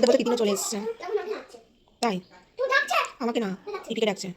বলতে বলতে তিতিনও চলে এসছে। তাই? আমাকে না এটিকে ডাকছে।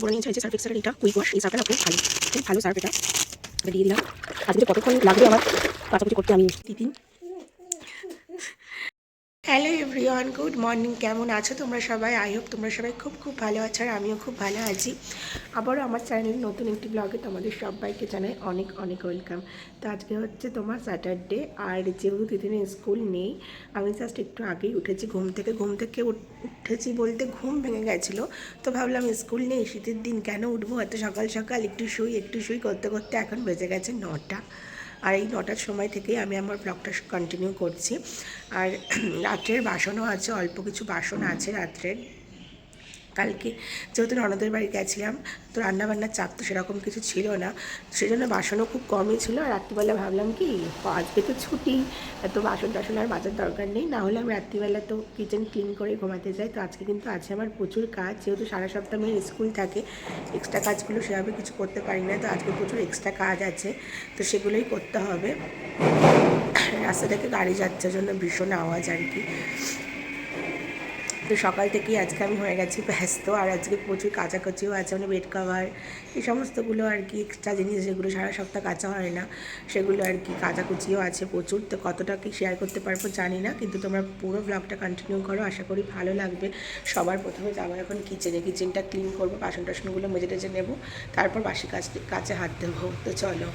বলে নিয়েছে এই সার্ফ এটা কুইক ওয়াশ এই সার্ফটা খুব ভালো। খুব ভালো সার্ফ এটা। দিয়ে দিলাম। আজকে কতক্ষণ লাগবে আমার কাছাকাছি করতে, আমি তিতিন হ্যালো এভরিওয়ান গুড মর্নিং কেমন আছো তোমরা সবাই? আই হোপ তোমরা সবাই খুব খুব ভালো আছো আর আমিও খুব ভালো আছি। আবারও আমার চ্যানেলের নতুন একটি ব্লগে তোমাদের সবাইকে জানাই অনেক অনেক ওয়েলকাম তো আজকে হচ্ছে তোমার স্যাটারডে আর যেহেতু দিদিনের স্কুল নেই, আমি জাস্ট একটু আগেই উঠেছি ঘুম থেকে। ঘুম থেকে উঠ- উঠেছি বলতে ঘুম ভেঙে গেছিল। তো ভাবলাম স্কুল নেই, শীতের দিন কেন উঠবো? এত সকাল সকাল একটু শুই একটু শুই করতে করতে এখন বেজে গেছে নটা। আর এই নটার সময় থেকেই আমি আমার ব্লগটা কন্টিনিউ করছি। আর রাত্রের বাসনও আছে, অল্প কিছু বাসন আছে রাত্রের। কালকে যেহেতু ননদের বাড়ি গেছিলাম, তো রান্নাবান্নার চাপ তো সেরকম কিছু ছিল না। সেই জন্য বাসনও খুব কমই ছিল। আর রাত্রিবেলা ভাবলাম কি আজকে তো ছুটি, এত বাসন টাসন আর বাজার দরকার নেই। না হলে আমি রাত্রিবেলা তো কিচেন ক্লিন করে ঘুমাতে যাই। তো আজকে কিন্তু আছে আমার প্রচুর কাজ। যেহেতু সারা সপ্তাহ মেয়ের স্কুল থাকে এক্সট্রা কাজগুলো সেভাবে কিছু করতে পারি না। তো আজকে প্রচুর এক্সট্রা কাজ আছে, তো সেগুলোই করতে হবে। রাস্তা থেকে গাড়ি যাচ্ছে জন্য ভীষণ আওয়াজ আর কি। তো সকাল থেকেই আজকে আমি হয়ে গেছি ব্যস্ত, আর আজকে প্রচুর কাচাকাচিও আছে মানে বেড কাভার এই সমস্তগুলো আর কি এক্সট্রা জিনিস যেগুলো সারা সপ্তাহ কাচা হয় না, সেগুলো আর কি কাচাকুচিও আছে প্রচুর। তো কতটা কি শেয়ার করতে পারব জানি না, কিন্তু তোমরা পুরো ব্লগটা কন্টিনিউ করো, আশা করি ভালো লাগবে। সবার প্রথমে যাব এখন কিচেনে কিচেনটা ক্লিন করব বাসন টাসনগুলো মেজে টেজে নেব, তারপর বাসি কাজ কাছে হাত দেবো। তো চলো,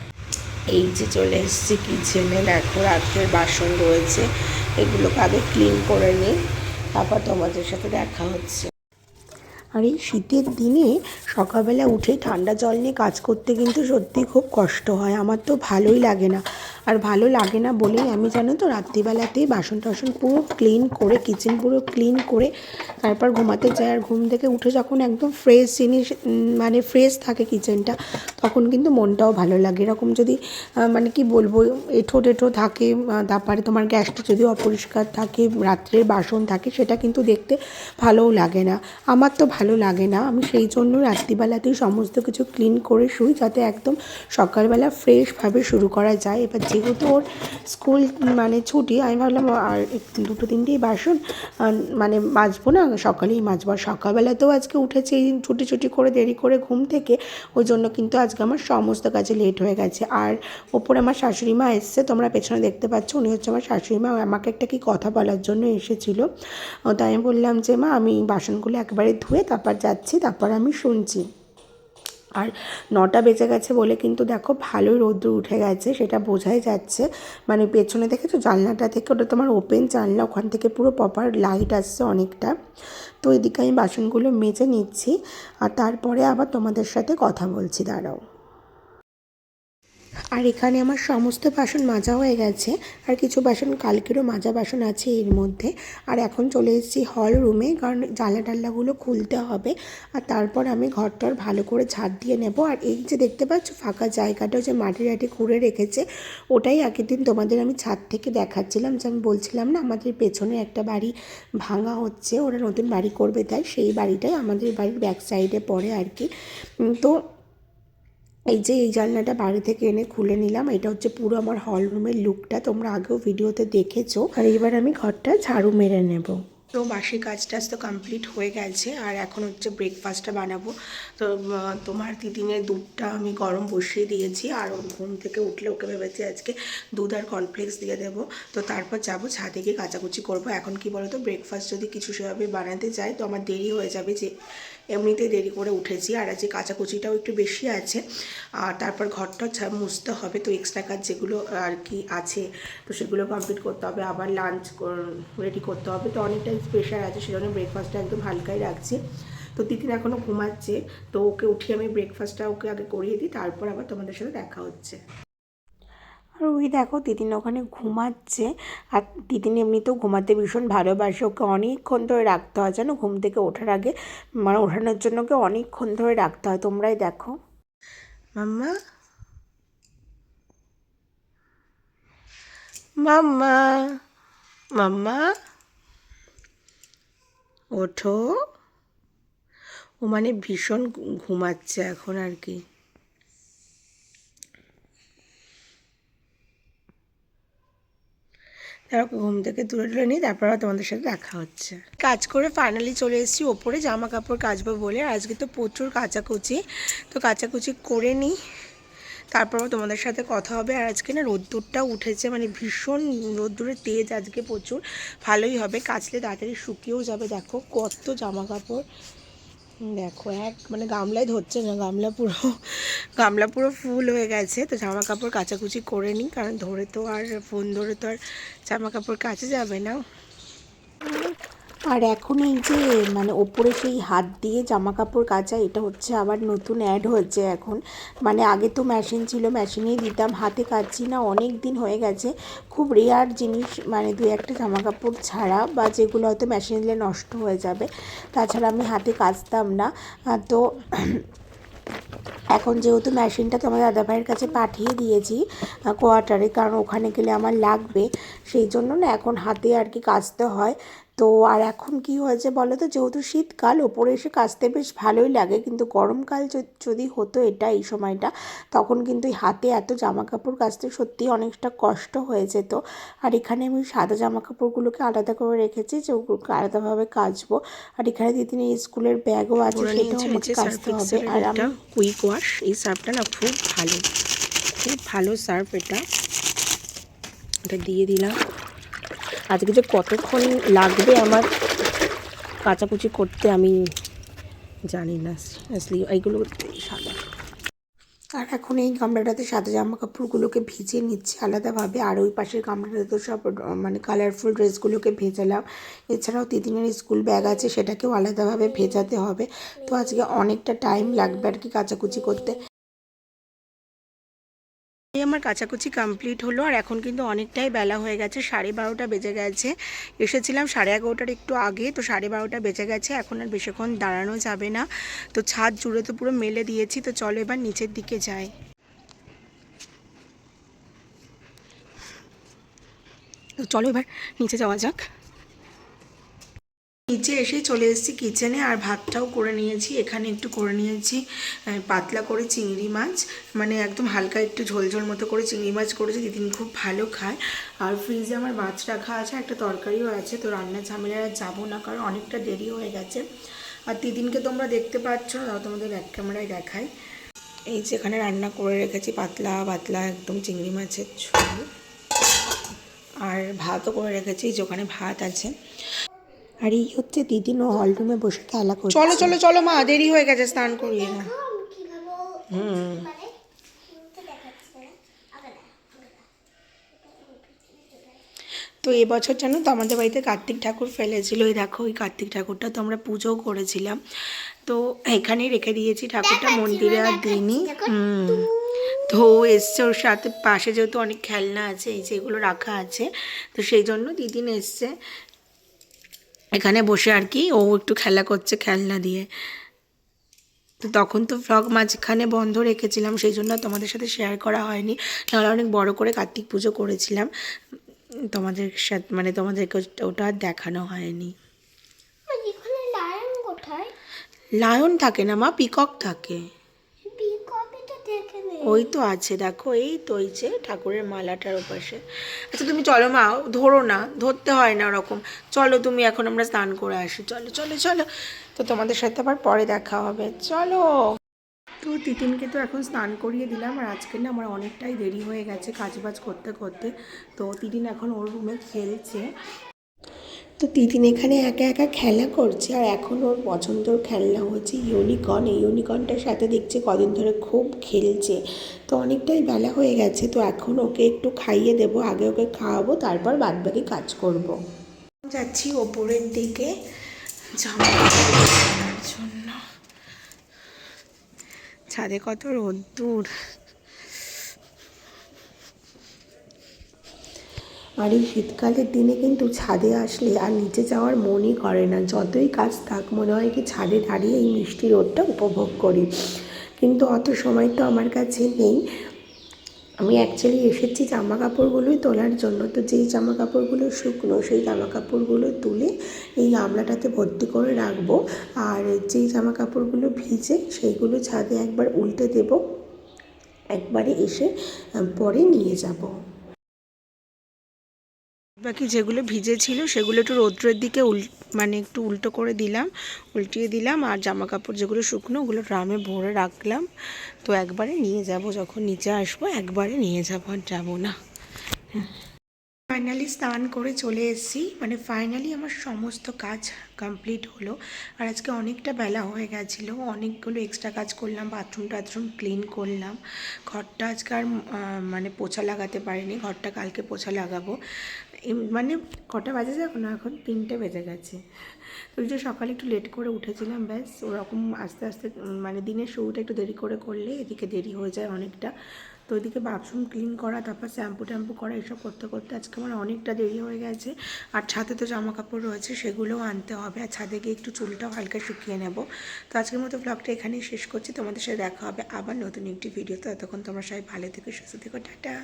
এই যে চলে এসেছি কিচেনে দেখো রাত্রের বাসন রয়েছে, এগুলোকে আগে ক্লিন করে নিই। তারপর তোমাদের সাথে দেখা হচ্ছে। আর এই শীতের দিনে সকালবেলা উঠে ঠান্ডা জল নিয়ে কাজ করতে কিন্তু সত্যি খুব কষ্ট হয়। আমার তো ভালোই লাগে না। আর ভালো লাগে না বলেই আমি জানো তো রাত্রিবেলাতেই বাসন টাসন পুরো ক্লিন করে কিচেন পুরো ক্লিন করে তারপর ঘুমাতে যাই আর ঘুম থেকে উঠে যখন একদম ফ্রেশ জিনিস মানে ফ্রেশ থাকে কিচেনটা তখন কিন্তু মনটাও ভালো লাগে। এরকম যদি মানে কি বলব, এঁঠো টেঠো থাকে তারপরে তোমার গ্যাসটা যদি অপরিষ্কার থাকে, রাত্রের বাসন থাকে, সেটা কিন্তু দেখতে ভালোও লাগে না। আমার তো ভালো লাগে না, আমি সেই জন্য রাত্রিবেলাতেই সমস্ত কিছু ক্লিন করে শুই, যাতে একদম সকালবেলা ফ্রেশভাবে শুরু করা যায়। এবার যেহেতু ওর স্কুল মানে ছুটি, আমি ভাবলাম, আর দুটো তিনটেই বাসন মানে মাজবো না, সকালেই মাজবো। আর সকালবেলাতেও আজকে উঠেছি, এই ছুটি ছুটি করে, দেরি করে ঘুম থেকে, ওই জন্য কিন্তু আজকে আমার সমস্ত কাজে লেট হয়ে গেছে। আর ওপরে আমার শাশুড়ি মা এসছে, তোমরা পেছনে দেখতে পাচ্ছ, উনি হচ্ছে আমার শাশুড়ি মা, আমাকে একটা কি কথা বলার জন্য এসেছিল। তাই আমি বললাম যে, মা, আমি বাসনগুলো একবারে ধুয়ে, তারপর যাচ্ছি, তারপর আমি শুনছি। আর নটা বেজে গেছে বলে কিন্তু দেখো ভালোই রৌদ্র উঠে গেছে, সেটা বোঝাই যাচ্ছে। মানে পেছনে দেখেছ জানলাটা থেকে, ওটা তোমার ওপেন জানলা, ওখান থেকে পুরো প্রপার লাইট আসছে অনেকটা। তো এদিকে আমি বাসনগুলো মেজে নিচ্ছি, আর তারপরে আবার তোমাদের সাথে কথা বলছি, দাঁড়াও। আর এখানে আমার সমস্ত বাসন মাজা হয়ে গেছে। আর কিছু বাসন, কালকেরও মাজা বাসন আছে এর মধ্যে। আর এখন চলে এসেছি হল রুমে কারণ জানলা টাল্লাগুলো খুলতে হবে। আর তারপর আমি ঘরটার ভালো করে ঝাড় দিয়ে নেব। আর এই যে দেখতে পাচ্ছ, ফাঁকা জায়গাটা যে মাটি টাটি খুঁড়ে রেখেছে, ওটাই আগের দিন তোমাদের আমি ছাদ থেকে দেখাচ্ছিলাম। যে আমি বলছিলাম না, আমাদের পেছনে একটা বাড়ি ভাঙা হচ্ছে, ওরা নতুন বাড়ি করবে, তাই সেই বাড়িটাই আমাদের বাড়ির ব্যাক সাইডে পড়ে আর কি। তো এই যে এই জানলাটা বাড়ি থেকে এনে খুলে নিলাম, এটা হচ্ছে পুরো আমার হল রুমের লুকটা তোমরা আগেও ভিডিওতে দেখেছ। আর এবার আমি ঘরটা ঝাড়ু মেরে নেব। তো বাসি কাজ টাজ তো কমপ্লিট হয়ে গেছে, আর এখন হচ্ছে ব্রেকফাস্টটা বানাবো। তো তোমার দিদিনের দুধটা আমি গরম বসিয়ে দিয়েছি, আর ঘুম থেকে উঠলে ওকে ভেবেছি আজকে দুধ আর কর্নফ্লেক্স দিয়ে দেবো। তো তারপর যাব, ছাদে গিয়ে কাচাকুচি করব। এখন কি বলো তো ব্রেকফাস্ট যদি কিছু সেভাবে বানাতে যাই তো আমার দেরি হয়ে যাবে যে। এমনিতেই দেরি করে উঠেছি। আর আজকে কাচাকুচিটাও একটু বেশি আছে। আর তারপর ঘরটা মুছতে হবে। তো এক্সট্রা কাজ যেগুলো, আর কি আছে, তো সেগুলো কমপ্লিট করতে হবে। আবার লাঞ্চ রেডি করতে হবে। তো অনেকটাই প্রেশার আছে, সেজন্য ব্রেকফাস্টটা একদম হালকাই রাখছি। তো তিতিন এখনও ঘুমাচ্ছে। তো ওকে উঠিয়ে আমি ব্রেকফাস্টটা ওকে আগে করিয়ে দিই। তারপর আবার তোমাদের সাথে দেখা হচ্ছে। আর ওই দেখো তিতিন ওখানে ঘুমাচ্ছে আর তিতিন এমনিতেও ঘুমাতে ভীষণ ভালোবাসে। ওকে অনেকক্ষণ ধরে রাখতে হয়, জানো? ঘুম থেকে ওঠার আগে মানে ওঠানোর জন্য ওকে অনেকক্ষণ ধরে রাখতে হয়। তোমরাই দেখো। মাম্মা? মাম্মা? মাম্মা? ওঠো। ও মানে ভীষণ ঘুমাচ্ছে এখন আর কি। তারপর ঘুম থেকে তুলে তুলে নিই তারপর তোমাদের সাথে দেখা হচ্ছে। কাজ করে ফাইনালি চলে এসেছি ওপরে জামা কাপড় কাচবো বলে। আজকে তো প্রচুর কাচাকুচি। তো কাচাকুচি করে নিই। তারপরও তোমাদের সাথে কথা হবে। আর আজকে না রোদ্দুরটাও উঠেছে মানে ভীষণ রোদ্দুরের তেজ আজকে প্রচুর। ভালোই হবে। কাচলে তাড়াতাড়ি শুকিয়েও যাবে। দেখো কত জামা কাপড় দেখো, এক মানে গামলাই ধরছে না, গামলা পুরো গামলা পুরো ফুল হয়ে গেছে। তো জামা কাপড় কাচাকুচি করে নিই, কারণ ধরে তো আর, ফোন ধরে তো আর জামা কাপড় কাচা যাবে না। আর এখন এই যে মানে ওপরে সেই হাত দিয়ে জামা কাপড় কাচা, এটা হচ্ছে আবার নতুন অ্যাড হয়েছে এখন। মানে আগে তো মেশিন ছিল মেশিনেই দিতাম, হাতে কাচছি না, অনেক দিন হয়ে গেছে। খুব রেয়ার জিনিস মানে দু একটা জামা কাপড় ছাড়া বা যেগুলো হয়তো মেশিন দিলে নষ্ট হয়ে যাবে। তাছাড়া আমি হাতে কাচতাম না। তো এখন যেহেতু মেশিনটা তোমার দাদাভাইয়ের কাছে পাঠিয়ে দিয়েছি কোয়ার্টারে কারণ ওখানে গেলে আমার লাগবে। সেই জন্য না এখন হাতে আর কি কাচতে হয়। তো আর এখন কি হয়েছে বলো তো? যেহেতু শীতকাল ওপরে এসে কাচতে বেশ ভালোই লাগে। কিন্তু গরমকাল যদি হতো এটা এই সময়টা তখন কিন্তু হাতে এত জামা কাপড় কাচতে সত্যি অনেকটা কষ্ট হয়ে যেত আর এখানে আমি সাদা জামা কাপড়গুলোকে আলাদা করে রেখেছি যে ওগুলোকে আলাদাভাবে কাচবো। আর এখানে দিদিনের স্কুলের ব্যাগও আছে সেটাও আমাকে কাচতে হবে। আর আমি কুইক ওয়াশ এই সার্ফটা না খুব ভালো খুব ভালো সার্ফ এটা। এটা দিয়ে দিলাম। আজকে যে কতক্ষণ লাগবে আমার কাচাকুচি করতে আমি জানি না। সিরিয়াসলি এইগুলো সাদা। আর এখন এই গামলাটাতে সাদা জামা কাপড়গুলোকে ভিজিয়ে নিচ্ছি আলাদাভাবে। আর ওই পাশের গামলাটাতে তো সব মানে কালারফুল ড্রেসগুলোকে ভেজালাম। এছাড়াও তিতিনের স্কুল ব্যাগ আছে, সেটাকেও আলাদাভাবে ভেজাতে হবে। তো আজকে অনেকটা টাইম লাগবে আর কি কাচাকুচি করতে। আমার কাচাকুচি কমপ্লিট হলো, আর এখন কিন্তু অনেকটাই বেলা হয়ে গেছে, সাড়ে বারোটা বেজে গেছে। এসেছিলাম সাড়ে এগারোটার একটু আগে, তো সাড়ে বারোটা বেজে গেছে, এখন আর বেশিক্ষণ দাঁড়ানো যাবে না। তো ছাদ জুড়ে তো পুরো মেলে দিয়েছি, তো চলো এবার নিচের দিকে যাই। তো চলো এবার নিচে যাওয়া যাক। নিচে এসে চলে এসেছি কিচেনে আর ভাতটাও করে নিয়েছি। এখানে একটু করে নিয়েছি পাতলা করে চিংড়ি মাছ। মানে একদম হালকা একটু ঝোল ঝোল মতো করে চিংড়ি মাছ করেছি, দিদিন খুব ভালো খায়। আর ফ্রিজে আমার মাছ রাখা আছে, একটা তরকারিও আছে, তো রান্নার ঝামেলায় আর যাব না, কারণ অনেকটা দেরি হয়ে গেছে। আর দিদিনকে তোমরা দেখতে পাচ্ছ তাও তোমাদের এক ক্যামেরায় দেখাই। এই যে এখানে রান্না করে রেখেছি, পাতলা পাতলা একদম চিংড়ি মাছের ঝোল। আর ভাতও করে রেখেছি যে ওখানে ভাত আছে। আর এই হচ্ছে দিদিন ও হল রুমে বসে খেলা করছে। চলো চলো চলো মা দেরি হয়ে গেছে স্নান করিয়ে না হুম। তো এবছর জানো তো আমাদের বাড়িতে কার্তিক ঠাকুর ফেলেছিল এই দেখো ওই কার্তিক ঠাকুরটা তো আমরা পুজোও করেছিলাম। তো এখানেই রেখে দিয়েছি ঠাকুরটা মন্দিরে আর দিইনি। হুম। তো এসছে ওর সাথে পাশে যেহেতু অনেক খেলনা আছে এই যেগুলো রাখা আছে তো সেই জন্য দিদিন এসছে। এখানে বসে আর কি ও একটু খেলা করছে খেলনা দিয়ে। তো তখন তো ভ্লগ মাঝখানে বন্ধ রেখেছিলাম সেই জন্য তোমাদের সাথে শেয়ার করা হয়নি। নাহলে অনেক বড় করে কার্তিক পুজো করেছিলাম। তোমাদের সাথে মানে তোমাদেরকে ওটা দেখানো হয়নি। লায়ন থাকে না মা পিকক থাকে। ওই তো আছে, দেখো, এই তো ওই যে ঠাকুরের মালাটার ওপাশে। আচ্ছা তুমি চলো মা, ধরো না, ধরতে হয় না ওরকম। চলো তুমি এখন আমরা স্নান করে আসি। চলো চলো চলো। তো তোমাদের সাথে আবার পরে দেখা হবে। চলো। তো তিতিনকে তো এখন স্নান করিয়ে দিলাম, আর আজকে না আমার অনেকটাই দেরি হয়ে গেছে কাজবাজ করতে করতে। তো তিতিন এখন ওর রুমে খেলছে। তো তিতিন এখানে একা একা খেলা করছে আর এখন ওর পছন্দর খেলনা হচ্ছে ইউনিকর্ন। এই ইউনিকর্নটার সাথে দেখছে কদিন ধরে খুব খেলছে। তো অনেকটাই বেলা হয়ে গেছে, তো এখন ওকে একটু খাইয়ে দেবো, আগে ওকে খাওয়াবো, তারপর বাদবাকি কাজ করব। যাচ্ছি ওপরের দিকে। জন্য। ছাদে কত রোদ্দুর। আর এই শীতকালের দিনে কিন্তু ছাদে আসলে আর নিচে যাওয়ার মনই করে না। যতই কাজ থাক, মনে হয় কি ছাদে দাঁড়িয়ে এই মিষ্টি রোদটা উপভোগ করি। কিন্তু অত সময় তো আমার কাছে নেই। আমি অ্যাকচুয়ালি এসেছি জামা কাপড়গুলোই তোলার জন্য। তো যেই জামা কাপড়গুলো শুকনো, সেই জামা কাপড়গুলো তুলে এই গামলাটাতে ভর্তি করে রাখব। আর যেই জামা কাপড়গুলো ভিজে, সেইগুলো ছাদে একবার উল্টে দেব। একবারে এসে পরে নিয়ে যাব। বাকি যেগুলো ভিজে ছিল সেগুলো একটু রৌদ্রের দিকে উল মানে একটু উল্টো করে দিলাম, উল্টিয়ে দিলাম আর জামা কাপড় যেগুলো শুকনো ওগুলো ড্রামে ভরে রাখলাম। তো একবারে নিয়ে যাব, যখন নিচে আসব একবারে নিয়ে যাব আর যাব না। ফাইনালি স্নান করে চলে এসেছি। মানে ফাইনালি আমার সমস্ত কাজ কমপ্লিট হলো। আর আজকে অনেকটা বেলা হয়ে গেছিল। অনেকগুলো এক্সট্রা কাজ করলাম। বাথরুম টাথরুম ক্লিন করলাম। ঘরটা আজকে আর মানে পোছা লাগাতে পারিনি। ঘরটা কালকে পোছা লাগাবো। মানে কটা বাজে যাব না? এখন তিনটে বেজে গেছে। তো যে সকালে একটু লেট করে উঠেছিলাম, ব্যাস। ওরকম আস্তে আস্তে মানে দিনের শুরুটা একটু দেরি করে করলে এদিকে দেরি হয়ে যায় অনেকটা। তো ওইদিকে বাথরুম ক্লিন করা, তারপর শ্যাম্পু ট্যাম্পু করা, এসব করতে করতে আজকে আমার অনেকটা দেরি হয়ে গেছে। আর ছাদে তো জামা কাপড় রয়েছে, সেগুলোও আনতে হবে। আর ছাদে গিয়ে একটু চুলটাও হালকা শুকিয়ে নেব। তো আজকের মতো ব্লগটা এখানেই শেষ করছি। তোমাদের সাথে দেখা হবে আবার নতুন একটি ভিডিও তো। ততক্ষণ তোমরা সবাই ভালো থেকে, সুস্থ থেকো, টাটা।